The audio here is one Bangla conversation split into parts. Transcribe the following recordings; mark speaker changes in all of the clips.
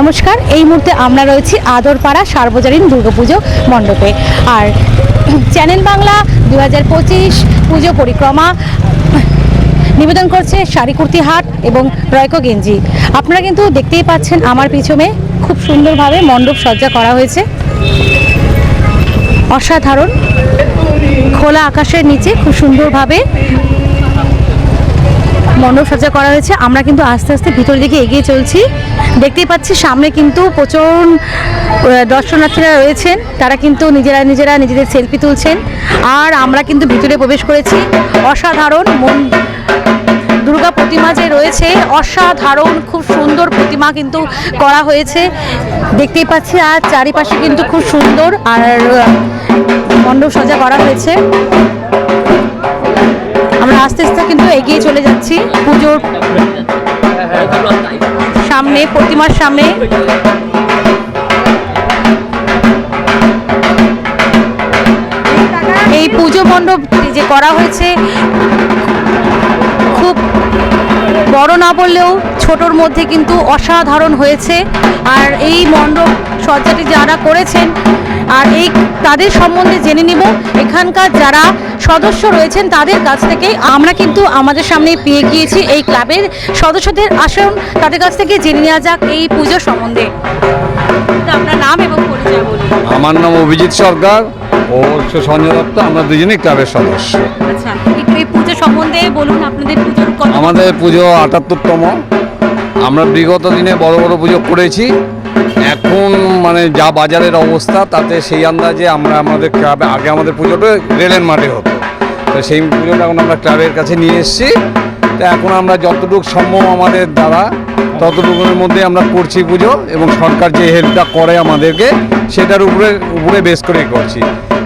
Speaker 1: নমস্কার, এই মুহূর্তে আমরা রয়েছি আদরপাড়া সার্বজনীন দুর্গাপুজো মণ্ডপে। আর চ্যানেল বাংলা দু হাজার পঁচিশ পুজো পরিক্রমা নিবেদন করছে শাড়ি কুর্তি হাট এবং রয়কো গেঞ্জি। আপনারা কিন্তু দেখতেই পাচ্ছেন আমার পিছনে খুব সুন্দরভাবে মণ্ডপ সজ্জা করা হয়েছে। অসাধারণ, খোলা আকাশের নিচে খুব সুন্দরভাবে মণ্ডপ সজ্জা করা হয়েছে। আমরা কিন্তু আস্তে আস্তে ভিতর দিকে এগিয়ে চলছি। দেখতেই পাচ্ছি সামনে কিন্তু প্রচুর দর্শনার্থীরা রয়েছেন। তারা কিন্তু নিজেরা নিজেরা নিজেদের সেলফি তুলছেন। আর আমরা কিন্তু ভিতরে প্রবেশ করেছি। অসাধারণ মন দুর্গা প্রতিমা যে রয়েছে, অসাধারণ খুব সুন্দর প্রতিমা কিন্তু করা হয়েছে। দেখতেই পাচ্ছি আর চারিপাশে কিন্তু খুব সুন্দর আর মণ্ডপ সজ্জা করা হয়েছে। আস্তে আস্তে কিন্তু এগিয়ে চলে যাচ্ছি। পুজোর সামনে, প্রতিমার সামনে। এই পুজো মণ্ডপ যে করা হয়েছে, খুব বড় না বললেও ছোটর মধ্যে কিন্তু অসাধারণ হয়েছে। আর এই মণ্ডপ সজ্জাটি যারা করেছেন আর এই তাদের সম্বন্ধে জেনে নিব। এখানকার যারা সদস্য রয়েছেন তাদের কাছ থেকে আমরা কিন্তু আমাদের সামনে পেয়ে গিয়েছি এই ক্লাবের সদস্যদের আসুন। তাদের কাছ থেকে জেনে নেওয়া যাক এই পুজো সম্বন্ধে। আপনার নাম এবং পরিচয় বলুন।
Speaker 2: আমার নাম অভিজিৎ সরকার ও সঞ্জয় দত্ত আমরা দুজনেই ক্লাবের সদস্য।
Speaker 1: আচ্ছা এই পুজো সম্বন্ধে বলুন আপনাদের পুজোর
Speaker 2: আমাদের পুজো আটাত্তরতম। আমরা বিগত দিনে বড় বড় পুজো করেছি। এখন মানে যা বাজারের অবস্থা, তাতে সেই আন্দাজে আমরা আমাদের ক্লাবে আগে আমাদের পুজোটা রেলের মাঠে হতো। তো সেই পুজোটা এখন আমরা ক্লাবের কাছে নিয়ে এসেছি। তো এখন আমরা যতটুকু সম্ভব আমাদের দ্বারা, ততটুকুর মধ্যে আমরা করছি পুজো এবং সরকার যে হেল্পটা করে আমাদেরকে, সেটার উপরে উপরে বেস করেই করছি।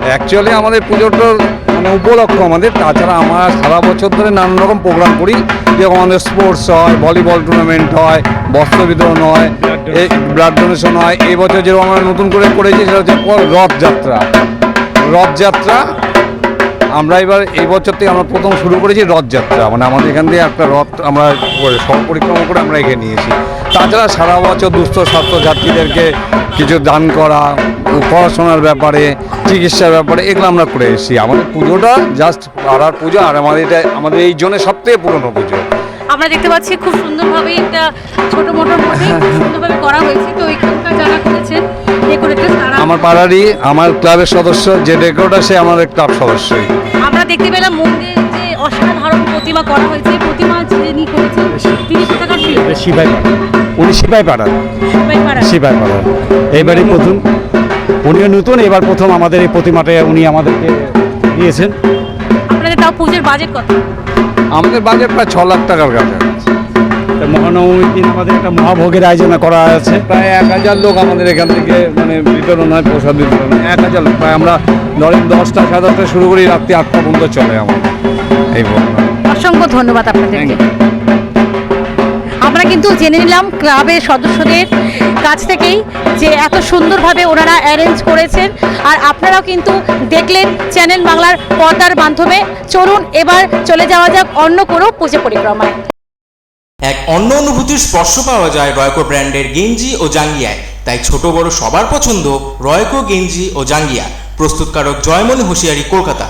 Speaker 2: অ্যাকচুয়ালি আমাদের পুজোটার মানে উপলক্ষ আমাদের। তাছাড়া আমরা সারা বছর ধরে নানান রকম প্রোগ্রাম করি। যেরকম আমাদের স্পোর্টস হয় ভলিবল টুর্নামেন্ট হয়, বস্ত্র বিতরণ হয় এই ব্লাড ডোনেশন হয়। এই বছর যেরকম আমরা নতুন করে করেছি, সেটা হচ্ছে রথযাত্রা। রথযাত্রা, আমরা এবার এই বছর থেকে আমরা প্রথম শুরু করেছি রথযাত্রা। মানে আমাদের এখান থেকে একটা রথ আমরা সব পরিক্রমা করে আমরা এখানে নিয়েছি। তাছাড়া সারা বছর দুস্থ ছাত্রছাত্রীদেরকে কিছু দান করা, পড়াশোনার ব্যাপারে চিকিৎসার ব্যাপারে এগুলো আমরা করে এসেছি। আমাদের পুজোটা জাস্ট পাড়ার পুজো আর আমাদের এটা আমাদের এই জন্য সব থেকে পুরনো পুজো।
Speaker 1: আমরা দেখতে পাচ্ছি খুব সুন্দরভাবে একটা ছোট মোটোর মধ্যে খুব সুন্দরভাবে করা হয়েছে। তো এখানকার যারা করেছেন
Speaker 2: আমার পাড়ারই আমার ক্লাবের সদস্য যে ডেকোরেটার সে আমাদের ক্লাব সদস্যই।
Speaker 1: আমরা দেখতে পেলাম মন্দিরে যে অসাধারণ প্রতিমা করা হয়েছে। প্রতিমা যিনি করেছেন তিনি কোথাকার ছিল
Speaker 3: সিপাই উনি সিপাই পাড়ার
Speaker 1: সবাই পাড়া।
Speaker 3: সিপাই পাড়ার এইবারই প্রথম। উনিও নতুন এবার প্রথম আমাদের এই প্রতিমাটা উনি আমাদেরকে দিয়েছেন।
Speaker 1: আপনাদের তাও পুজোর বাজেট কত?
Speaker 2: আমাদের বাজেট প্রায় ছ লাখ টাকার কাছাকাছি।
Speaker 3: মহানবমীর দিন আমাদের একটা মহাভোগের আয়োজন করা আছে।
Speaker 2: প্রায় এক হাজার লোক আমাদের এখান থেকে মানে বিতরণ হয় প্রসাদ বিতরণ হয়। এক হাজার লোক। প্রায় আমরা ধরেন দশটা সাড়ে দশটা শুরু করি রাত্রি আটটা পর্যন্ত চলে আমাদের এই
Speaker 1: অসংখ্য ধন্যবাদ আপনাদেরকে। আমরা কিন্তু জেনে নিলাম ক্লাবের সদস্যদের কাছ থেকেই যে এত সুন্দরভাবে ওনারা অ্যারেঞ্জ করেছেন। আর আপনারাও কিন্তু দেখলেন চ্যানেল বাংলার পর্দার মাধ্যমে। চলুন এবার চলে যাওয়া যাক অন্য কোনো পুজো পরিক্রমায়।
Speaker 4: এক অন্য অনুভূতির স্পর্শ পাওয়া যায় রয়কো ব্র্যান্ডের গেঞ্জি ও জাঙ্গিয়ায়। তাই ছোট বড় সবার পছন্দ রয়কো গেঞ্জি ও জাঙ্গিয়া। প্রস্তুতকারক জয়মণি হুঁশিয়ারি কলকাতা।